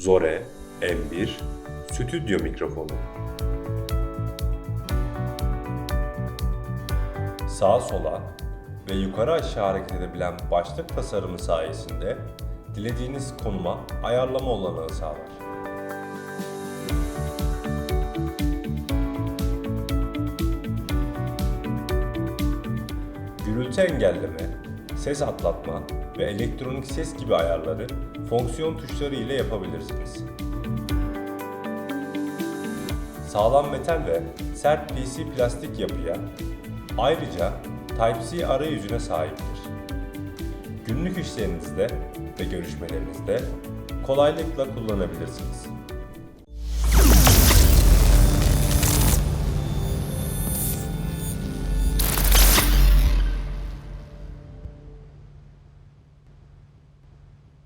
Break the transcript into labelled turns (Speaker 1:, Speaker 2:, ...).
Speaker 1: Zore M1 stüdyo mikrofonu. Sağa sola ve yukarı aşağı hareket edebilen başlık tasarımı sayesinde dilediğiniz konuma ayarlama olanağı sağlar. Gürültü engelleme, ses atlatma ve elektronik ses gibi ayarları fonksiyon tuşları ile yapabilirsiniz. Sağlam metal ve sert PC plastik yapıya ayrıca Type-C arayüzüne sahiptir. Günlük işlerinizde ve görüşmelerinizde kolaylıkla kullanabilirsiniz.